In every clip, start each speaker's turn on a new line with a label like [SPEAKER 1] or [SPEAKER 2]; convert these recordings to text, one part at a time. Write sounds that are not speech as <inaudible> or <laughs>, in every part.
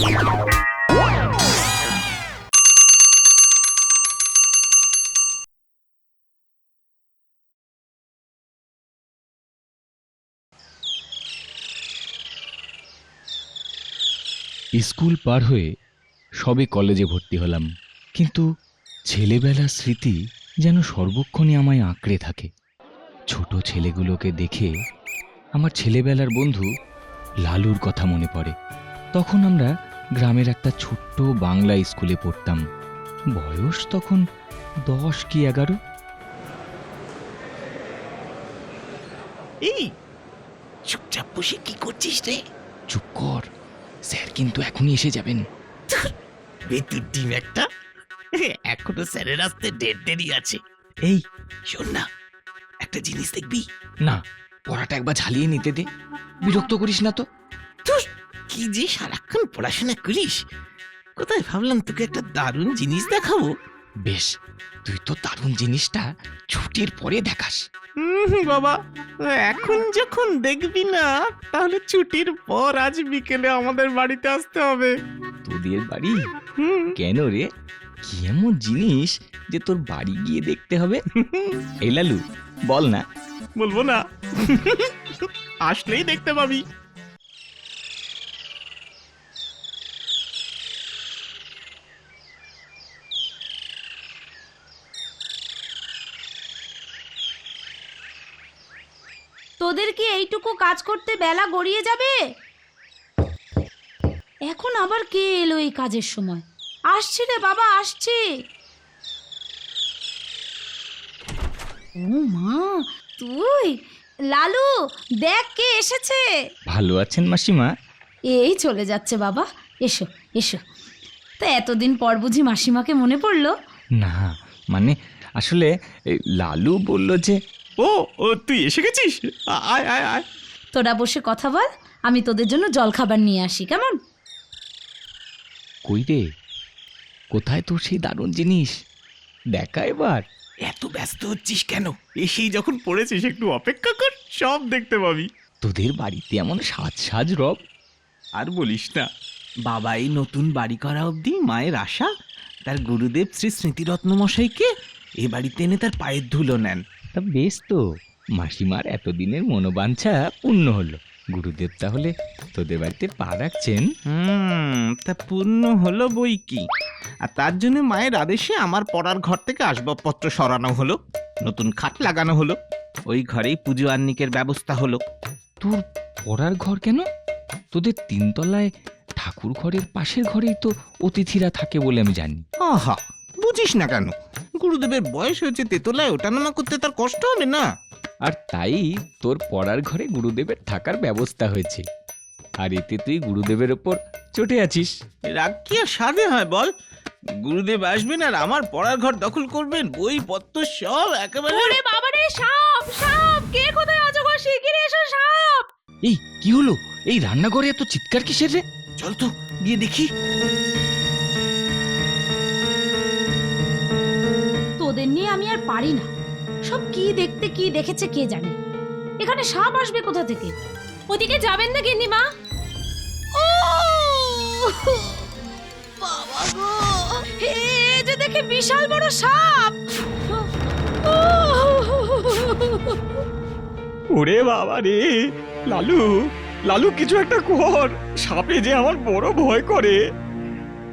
[SPEAKER 1] School পার হয়ে সবে কলেজে ভর্তি হলাম। কিন্তু ছেলেবেলার স্মৃতি যেন সর্বক্ষণই আমায় আঁকড়ে থাকে। ছোট ছেলেগুলোকে দেখে আমার ছেলেবেলার বন্ধু লালুর কথা মনে পড়ে। তখন আমরা গ্রামের একটা ছোট্ট বাংলা স্কুলে পড়তাম। বয়স তখন দশ কি এগারো?
[SPEAKER 2] এই চুপচাপ বসে কি করছিস রে?
[SPEAKER 1] চুপ কর স্যার কিন্তু এখনই এসে যাবেন।
[SPEAKER 2] বেতুর ডিম একটা। এখনও স্যারের আসতে ডেট দেরি আছে।
[SPEAKER 1] এই
[SPEAKER 2] শোন না একটা জিনিস দেখবি?
[SPEAKER 1] না পড়াটা একবার ঝালিয়ে নিতে দে। বিরক্ত করিস না তো।
[SPEAKER 2] কি যে সারাক্ষণ পড়াশোনা করিস? কোথায় ভাবলাম তোকে একটা দারুণ জিনিস দেখাবো?
[SPEAKER 1] বেশ তুই তো দারুণ জিনিসটা ছুটির পরে দেখাস।
[SPEAKER 2] হুম বাবা এখন যখন দেখবি না তাহলে ছুটির পর আজ বিকেলে আমাদের বাড়িতে আসতে হবে।
[SPEAKER 1] তোদের বাড়ি?
[SPEAKER 2] হুম।
[SPEAKER 1] কেন রে? কি এমন জিনিস যে তোর বাড়ি গিয়ে দেখতে হবে? এই লালু বল না।
[SPEAKER 2] বলব না। আসলেই দেখতে পাবি।
[SPEAKER 3] তোদের কি এইটুকু কাজ করতে বেলা গড়িয়ে যাবে? এখন আবার কে এলো এই কাজের সময়? আসছি রে বাবা আসছি। ও মা তুই লালু দেখ কে এসেছে।
[SPEAKER 1] ভালো আছেন মাসিমা?
[SPEAKER 3] এই চলে যাচ্ছে বাবা এসো এসো। তা এতদিন পর বুঝি মাসিমাকে মনে পড়ল?
[SPEAKER 1] না মানে আসলে লালু বলল যে
[SPEAKER 2] ও ও তুই এসে গেছিস? আয় আয় আয়।
[SPEAKER 3] তোরা বসে কথা বল আমি তোদের জন্য জলখাবার নিয়ে আসি কেমন?
[SPEAKER 1] কই রে? কোথায় তোর সেই দারুণ জিনিস? দেখা এবার।
[SPEAKER 2] এত ব্যস্ত হচ্ছিস কেন? এসেই যখন পড়েছিস একটু অপেক্ষা কর সব দেখতে পাবি।
[SPEAKER 1] তোদের বাড়িতে এমন সাজ সাজ রব।
[SPEAKER 2] আর বলিস না বাবা এই নতুন বাড়ি করা অবধি মায়ের আশা তার গুরুদেব শ্রী স্মৃতিরত্ন মশাইকে এ বাড়িতে এনে তার পায়ের ধুলো নেন।
[SPEAKER 1] তা বেশ তো। মাসিমার এতদিনের মনোবাঞ্ছা পূর্ণ হলো। গুরুদেব তাহলে তোদের বাড়িতে পা রাখছেন?
[SPEAKER 2] হুম তা পূর্ণ হলো বই কি? আর তার জন্য মায়ের আদেশে আমার পড়ার ঘর থেকে আসবাবপত্র সরানো হলো নতুন খাট লাগানো হলো ওই ঘরেই পুজো আহ্নিকের ব্যবস্থা হলো।
[SPEAKER 1] তোর পড়ার ঘর কেন? তোদের তিনতলায় ঠাকুর ঘরের পাশের ঘরেই তো অতিথিরা থাকে বলে আমি জানি।
[SPEAKER 2] আহা বুঝিস না কেন? গুরুদেবের বয়স হয়েছে তেতলায় ওঠানামা করতে তার কষ্ট হবে না?
[SPEAKER 1] আর তাই তোর পড়ার ঘরে গুরুদেবের থাকার ব্যবস্থা হয়েছে। আর এতে তুই গুরুদেবের ওপর চটে আছিস।
[SPEAKER 2] রাগ কি আর সাধে হয় বল? গুরুদেব আসবেন আর আমার পড়ার ঘর দখল করবেন বই পত্র সব একেবারে
[SPEAKER 3] ওরে বাবারে সাপ সাপ কে কোথায় শিগগিরই এসো সাপ!
[SPEAKER 1] এই কি হলো? এই রান্নাঘরে এত চিৎকার কিসের রে?
[SPEAKER 2] চল তো গিয়ে দেখি।
[SPEAKER 3] পারি না। সব কি দেখতে, কি দেখেছে কে জানে। এখানে সাপ আসবে কোথা থেকে? ওদিকে যাবেন না গিন্নিমা? ও! বাবা গো! হে যে দেখে বিশাল বড় সাপ!
[SPEAKER 4] ওরে বাবা রে! লালু লালু কিছু একটা কর। সাপে যে আমার বড় ভয় করে।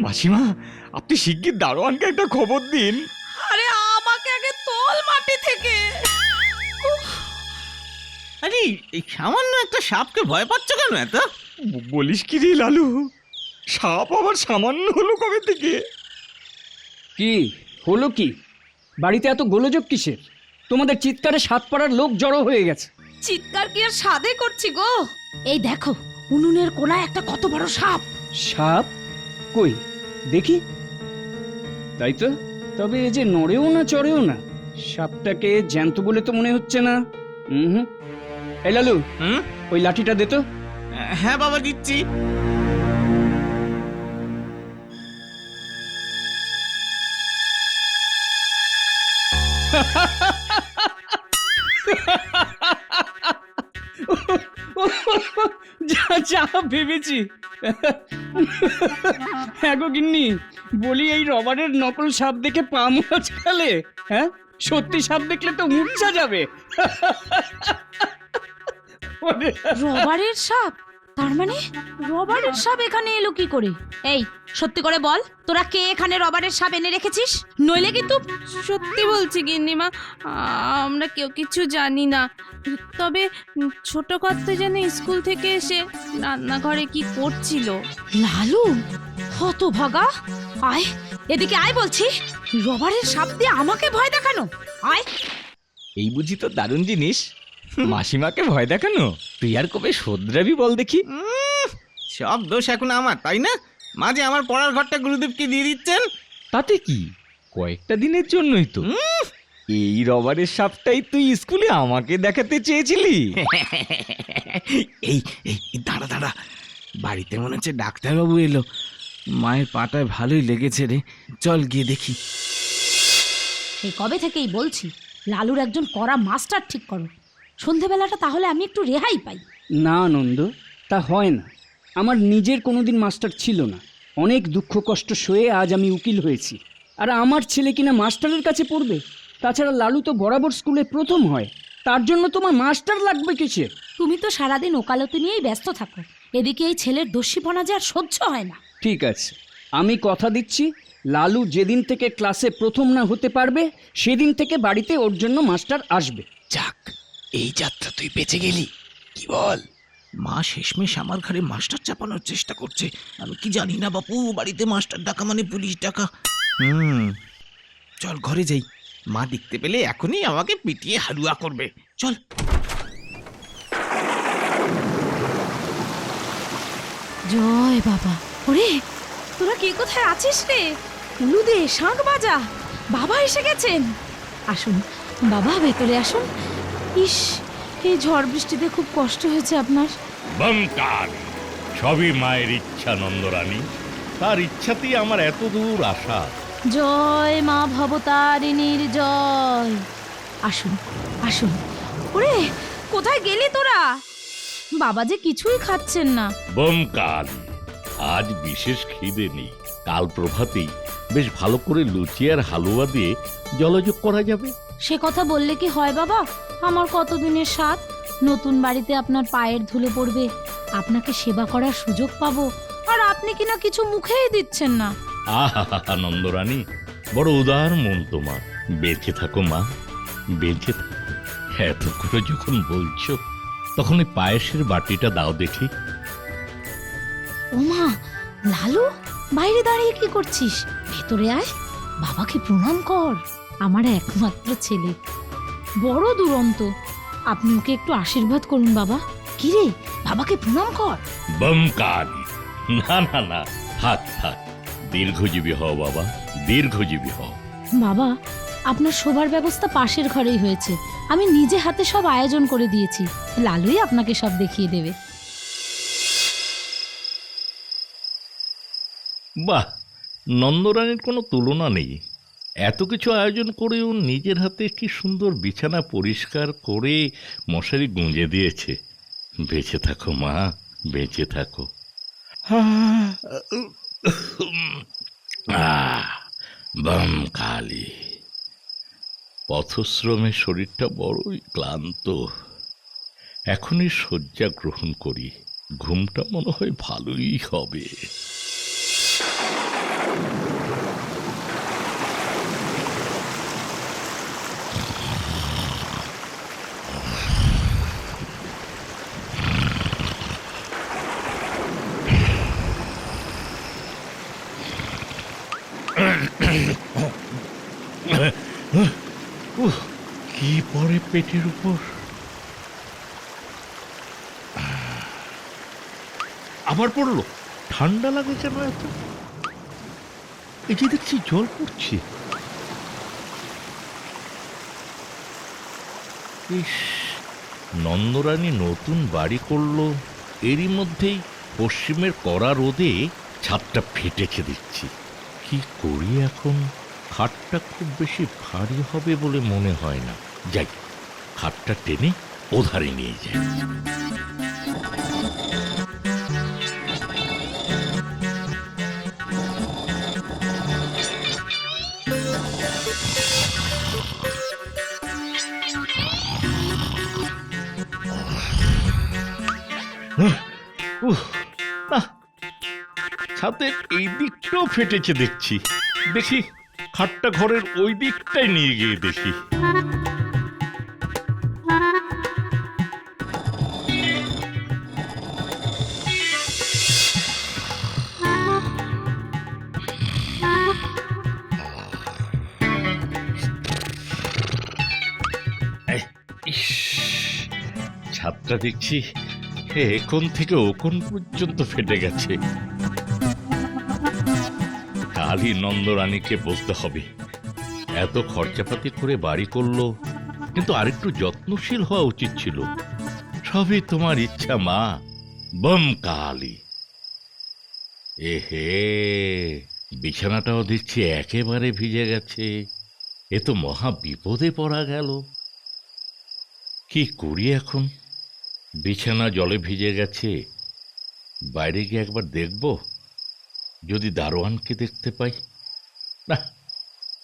[SPEAKER 4] মাসিমা, আপনি শিগগির দারোয়ানকে একটা খবর দিন।
[SPEAKER 2] এই সামান্য একটা সাপকে ভয় পাচ্ছ কেন এত?
[SPEAKER 4] বলিস কি রে লালু? সাপ আবার সামান্য হলো কবে থেকে?
[SPEAKER 5] কি? হলো কি? বাড়িতে এত গোলযোগ কিসের? তোমাদের চিৎকারে সাত পাড়ার লোক জড়ো হয়ে গেছে।
[SPEAKER 3] চিৎকার কি আর সাদে করছি গো? এই দেখো উনুনের কোনায় একটা কত বড় সাপ।
[SPEAKER 5] সাপ? কই? দেখি। তাই তো? তবে এ যে নড়েও না চড়েও না সাপটাকে জ্যান্ত বলে তো মনে হচ্ছে না। হুম। এই লালু
[SPEAKER 2] হুম?
[SPEAKER 5] ওই লাঠিটা দে তো।
[SPEAKER 2] হ্যাঁ বাবা দিচ্ছি।
[SPEAKER 5] যা যা ভেবেছি। হ্যাঁ গো গিন্নি বলি এই রবারের নকল সাপ দেখে পা মুচকালে হ্যাঁ সত্যি সাপ দেখলে তো মূর্ছা যাবে।
[SPEAKER 3] রবারের সাপ? তার মানে রবারের সাপ এখানে এলো কি করে? এই সত্যি করে বল তোরা কে এখানে রবারের সাপ এনে রেখেছিস? নইলে কিন্তু
[SPEAKER 6] সত্যি বলছি গিন্নিমা আমরা কেউ কিছু জানি না। তবে ছোট কর্তা যেন স্কুল থেকে এসে রান্নাঘরে কি করছিল?
[SPEAKER 3] লালু হতভাগা। আয় এদিকে আয় বলছি। রবারের সাপ দিয়ে আমাকে ভয় দেখানো। আয়।
[SPEAKER 1] এই বুঝি তো দারুণ জিনিস। মাসিমাকে ভয় দেখানো? তুই আর কবে শোধরাবি বল দেখি।
[SPEAKER 2] উম, সব দোষ এখন আমার তাই না? মাঝে আমার পড়ার ঘরটা গুরুদেবকে দিয়ে দিচ্ছেন।
[SPEAKER 1] তাতে কি? কয়েকটা দিনের জন্যই তো। এই রবারের সাপটাই তুই স্কুলে আমাকে দেখাতে চেয়েছিলি। <laughs>
[SPEAKER 2] এই এই দাঁড়া দাঁড়া। বাড়িতে মনে হচ্ছে ডাক্তারবাবু এলো। মায়ের পাটায় ভালোই লেগেছে রে। চল গিয়ে দেখি।
[SPEAKER 3] সেই কবে থেকেই বলছি লালুর একজন কড়া মাস্টার ঠিক করো। সন্ধেবেলাটা তাহলে আমি একটু রেহাই পাই।
[SPEAKER 5] না আনন্দ তা হয় না। আমার নিজের কোনোদিন মাস্টার ছিল না। অনেক দুঃখ কষ্ট সয়ে আজ আমি উকিল হয়েছি। আর আমার ছেলে কিনা মাস্টারের কাছে পড়বে? তাছাড়া লালু তো বরাবর স্কুলে প্রথম হয়। তার জন্য তোমার মাস্টার লাগবে কিসের?
[SPEAKER 3] তুমি তো সারাদিন ওকালতি নিয়েই ব্যস্ত থাকো। এদিকে এই ছেলের দস্যিপনা যে আর সহ্য হয় না।
[SPEAKER 5] ঠিক আছে। আমি কথা দিচ্ছি লালু যেদিন থেকে ক্লাসে প্রথম না হতে পারবে সেদিন থেকে বাড়িতে ওর জন্য মাস্টার আসবে।
[SPEAKER 2] যাক। এই যাত্রা তুই বেঁচে গেলি। কি বল? মা শেষমেশ আমার ঘরে মাস্টার চাপানোর চেষ্টা করছে। আমি কি জানি না বাপু বাড়িতে মাস্টার ডাকা মানে পুলিশ ডাকা। হুম। চল ঘরে যাই। মা দেখতে পেলে এখনই আমাকে পিটিয়ে হালুয়া করবে। চল।
[SPEAKER 3] জয় বাবা। ওরে তোরা কে কোথায় আছিস রে? উলু দে শাঁখ বাজা। বাবা এসে গেছেন। আসুন বাবা ভেতরে আসুন। ইস এই ঝড় বৃষ্টিতে খুব কষ্ট হয়েছে আপনার।
[SPEAKER 7] বংকার সবই মায়ের ইচ্ছা নন্দরানী। তার ইচ্ছাতেই আমার এত দূর আসা
[SPEAKER 3] জয় মা ভবতারিণীর জয়। আসুন আসুন। ওরে কোথায় গেলি তোরা? বাবা যে কিছুই খাচ্ছেন না।
[SPEAKER 7] বমকাল আজ বিশেষ খিদে নেই। কাল প্রভাতেই বেশ ভালো করে লুচি আর হালুয়া দিয়ে জলযোগ করা যাবে।
[SPEAKER 3] সে কথা বললে কি হয় বাবা? আমার কতদিনের স্বাদ? নতুন বাড়িতে আপনার পায়ের ধুলো পড়বে। আপনাকে সেবা করার সুযোগ পাবো। আর আপনি কিনা কিছু মুখেই দিচ্ছেন না।
[SPEAKER 7] আহা নন্দরানী বড় উদার মন তোমার। বেঁচে থাকো মা বেঁচে থাকো। এত করে যখন বলছো তখন ওই পায়েসের বাটিটা দাও দেখি।
[SPEAKER 3] ওমা লালু বাইরে দাঁড়িয়ে কি করছিস? ভেতরে আয় বাবাকে প্রণাম কর। আমার একমাত্র ছেলে। বড় দুরন্ত। আপনি ওকে একটু আশীর্বাদ করুন বাবা। কিরে বাবাকে প্রণাম কর।
[SPEAKER 7] বমকার না না না। থাক থাক। দীর্ঘজীবী হও বাবা দীর্ঘজীবী হও।
[SPEAKER 3] বাবা আপনার শোবার ব্যবস্থা পাশের ঘরেই হয়েছে। আমি নিজে হাতে সব আয়োজন করে দিয়েছি। লালুই আপনাকে সব দেখিয়ে দেবে।
[SPEAKER 7] বাহ! নন্দরানীর কোনো তুলনা নেই। এত কিছু আয়োজন করেও নিজের হাতে কি সুন্দর বিছানা পরিষ্কার করে মশারি গুঁজে দিয়েছে। বেঁচে থাকো, মা, বেঁচে থাকো। বাম কালি পথশ্রমে শরীরটা বড়ই ক্লান্ত। এখনই শয্যা গ্রহণ করি। ঘুমটা মনে হয় ভালোই হবে উহ, কি পরে পেটের উপর। আবার পড়ল, ঠান্ডা লাগে কেন এত। এই যে দেখছি জল পড়ছে। নন্দরানী নতুন বাড়ি করল, এরই মধ্যেই পশ্চিমের কড়া রোদে ছাদটা ফেটেছে দিচ্ছি। কি করি এখন? খাটটা খুব বেশি ভারী হবে বলে মনে হয় না। যাই। খাটটা টেনে ওধারে নিয়ে যায়। ছাতের এই দিকটাও ফেটেছে দেখছি। দেখি, খাটটা ঘরের ওই দিকটাই নিয়ে গিয়ে দেখি। ছাদটা দেখছি। এখন থেকে ওকন পর্যন্ত ফেটে গেছে? কালই নন্দরানীকে বলতে হবে। এত খরচাপাতি করে বাড়ি করল, কিন্তু আরেকটু যত্নশীল হওয়া উচিত ছিল। সবই তোমার ইচ্ছা, মা। বম কালি এহে, বিছানাটাও দেখছি একেবারে ভিজে গেছে। এ তো মহা বিপদে পড়া গেল। কি করি এখন? বিছানা জলে ভিজে গেছে। বাইরে গিয়ে একবার দেখব। যদি দারোয়ানকে দেখতে পাই। না,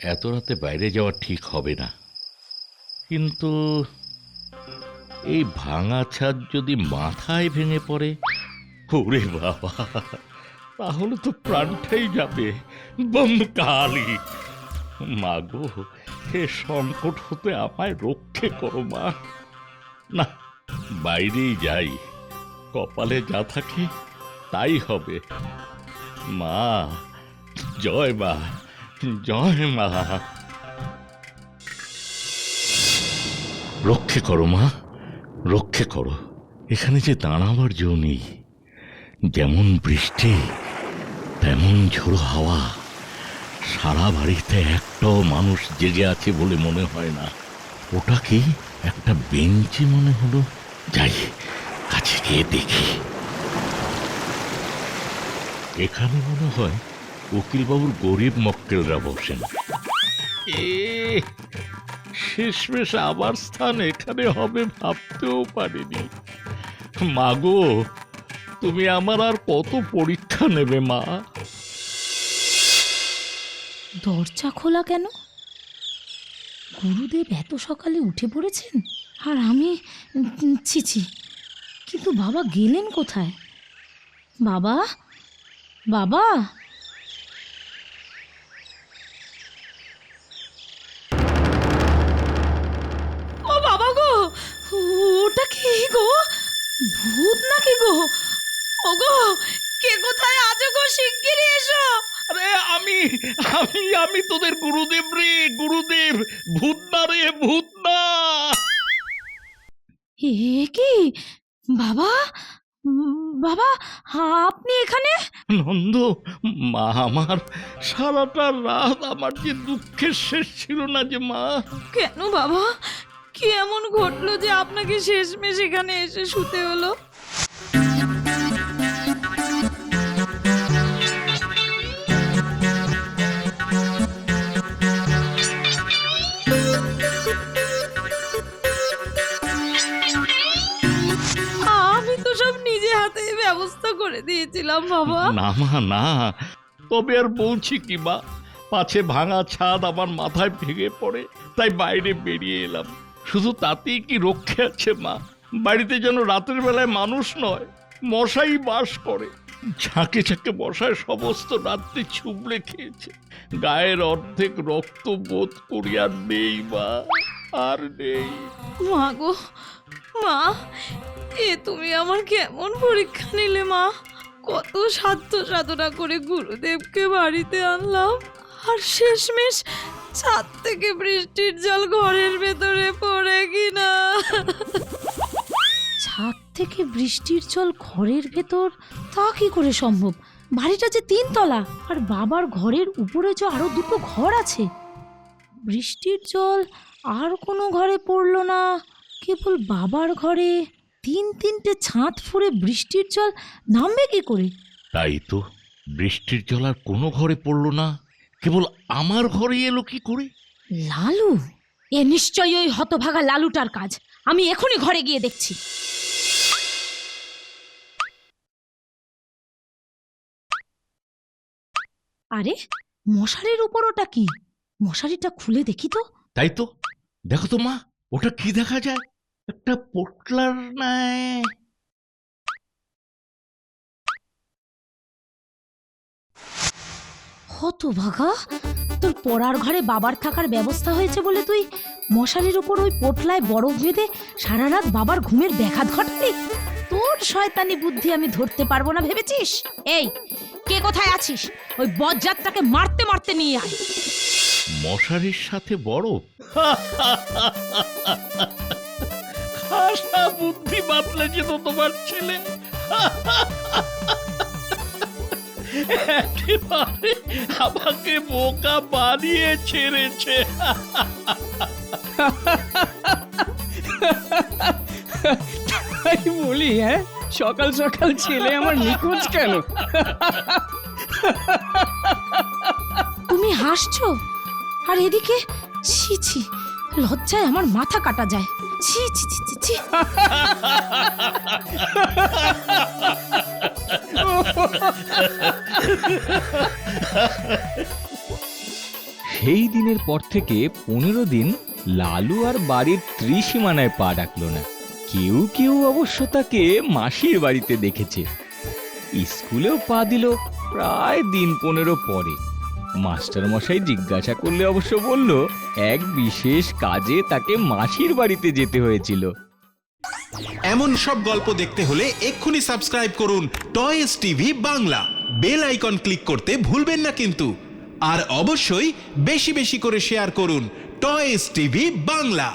[SPEAKER 7] এত রাতে বাইরে যাওয়া ঠিক হবে না। কিন্তু এই ভাঙা ছাদ যদি মাথায় ভেঙে পড়ে, ওরে বাবা, তাহলে তো প্রাণটাই যাবে বম কালি মাগো হে সংকট হতে আমায় রক্ষে করো মা। না বাইরেই যাই। কপালে যা থাকে, তাই হবে। মা, জয় মা জয় মা। রক্ষে করো মা, রক্ষে করো। এখানে যে দাঁড়াবার জো নেই, যেমন বৃষ্টি, তেমন ঝোড়ো হাওয়া। সারা বাড়িতে একটাও মানুষ জেগে আছে বলে মনে হয় না। ওটা কি একটা বেঞ্চি মনে হলো? যাই, কাছে গিয়ে দেখি। এখানে মনে হয় উকিলবাবুর গরিব মক্কেলরা বসেন। শেষমেশ আবার স্থান এখানে হবে ভাবতেও পারিনি। মাগো, তুমি আমার আর কত পরীক্ষা নেবে, মা?
[SPEAKER 3] দরজা খোলা কেন? গুরুদেব এত সকালে উঠে পড়েছেন? আর আমি ছি ছি। কিন্তু বাবা গেলেন কোথায়? বাবা? বাবা? ও বাবা গো, ওটা কি গো? ভূত নাকি গো? ও গো কে কোথায় আছো গো? শিগগিরই এসো।
[SPEAKER 7] আরে আমি আমি আমি তোদের গুরুদেব রে, গুরুদেব। ভূত না রে, ভূত না।
[SPEAKER 3] এ কি? বাবা? বাবা আপনি এখানে?
[SPEAKER 7] নন্দ মা আমার সারাটা রাত আমার যে দুঃখের শেষ ছিল না যে মা।
[SPEAKER 3] কেন বাবা? কি এমন ঘটলো যে আপনাকে শেষমেশ এখানে এসে শুতে হলো? ব্যবস্থা করে দিয়েছিলাম বাবা।
[SPEAKER 7] না মা না। তবে আর বলছি কি বা পাছে ভাঙা ছাদ আমার মাথায় ভেঙে পড়ে তাই বাইরে বেরিয়ে এলাম। শুধু তাতেই কি রক্ষে আছে মা? বাড়িতে যেন রাতের বেলায় মানুষ নয় মশাই বাস করে। ঝাঁকে ঝাঁকে মশায় সমস্ত রাত্রি ছুবড়ে খেয়েছে। গায়ের অর্ধেক রক্ত বোধ করি আর নেই মা আর নেই।
[SPEAKER 3] মা গো মা, এ তুমি আমার কেমন পরীক্ষা নিলে মা? কত সাধ্য সাধনা করে গুরুদেবকে বাড়িতে আনলাম, আর শেষমেশ ছাদ থেকে বৃষ্টির জল ঘরের ভেতরে পড়ে কিনা। ছাদ থেকে বৃষ্টির জল ঘরের ভেতর? তা কি করে সম্ভব? বাড়িটা যে তিনতলা, আর বাবার ঘরের উপরে যে আরও দুটো ঘর আছে। বৃষ্টির জল আর কোনো ঘরে পড়ল না। কেবল বাবার ঘরে তিন তিনটে ছাদ ফুঁড়ে বৃষ্টির জল নামবে কি করে?
[SPEAKER 7] তাই তো বৃষ্টির জল আর কোনো ঘরে পড়ল না কেবল আমার ঘরে এলো কি করে?
[SPEAKER 3] লালু এ নিশ্চয়ই ওই হতভাগা লালুটার কাজ আমি এখনই ঘরে গিয়ে দেখছি। আরে মশারির উপর ওটা কি? মশারিটা খুলে দেখি তো।
[SPEAKER 7] তাই তো দেখো তো মা। ওটা কি দেখা যায়? একটা পোটলার নাই
[SPEAKER 3] হতো ভাগা তোর পড়ার ঘরে বাবার থাকার ব্যবস্থা হয়েছে বলে তুই মশারির উপর ওই পোটলায় বরফ বেঁধে সারা রাত বাবার ঘুমের ব্যাঘাত ঘটালি? তোর শয়তানি বুদ্ধি আমি ধরতে পারব না, ভেবেছিস? এই, কে কোথায় আছিস? ওই বজ্জাতটাকে মারতে মারতে নিয়ে আয়।
[SPEAKER 7] মশারির সাথে বরফ খাসা বুদ্ধি বাতলেছে তো তোমার ছেলে। একেবারে আমাকে বোকা বানিয়ে ছেড়েছে।
[SPEAKER 5] তাই বলি হ্যাঁ? সকাল সকাল ছেলে আমার নিখোঁজ কেন?
[SPEAKER 3] তুমি হাসছো? আর এদিকে, ছি ছি, লজ্জায় আমার মাথা কাটা যায়। ছি ছি ছি ছি ছি।
[SPEAKER 1] সেই দিনের পর থেকে পনেরো দিন লালু আর বাড়ির ত্রিসীমানায় পা ডাকলো না। কেউ কেউ অবশ্য তাকে মাসির বাড়িতে দেখেছে। স্কুলেও পা দিল প্রায় দিন পনেরো পরে। মাস্টার মশাই জিজ্ঞাসা করলে অবশ্য বলল, এক বিশেষ কাজে তাকে মাসির বাড়িতে যেতে হয়েছিল।
[SPEAKER 8] এমন সব গল্প দেখতে হলে এক্ষুনি সাবস্ক্রাইব করুন toys TV Bangla. Bell icon click করতে ভুলবেন না কিন্তু। আর অবশ্যই বেশি বেশি করে শেয়ার করুন টয়েস টিভি বাংলা।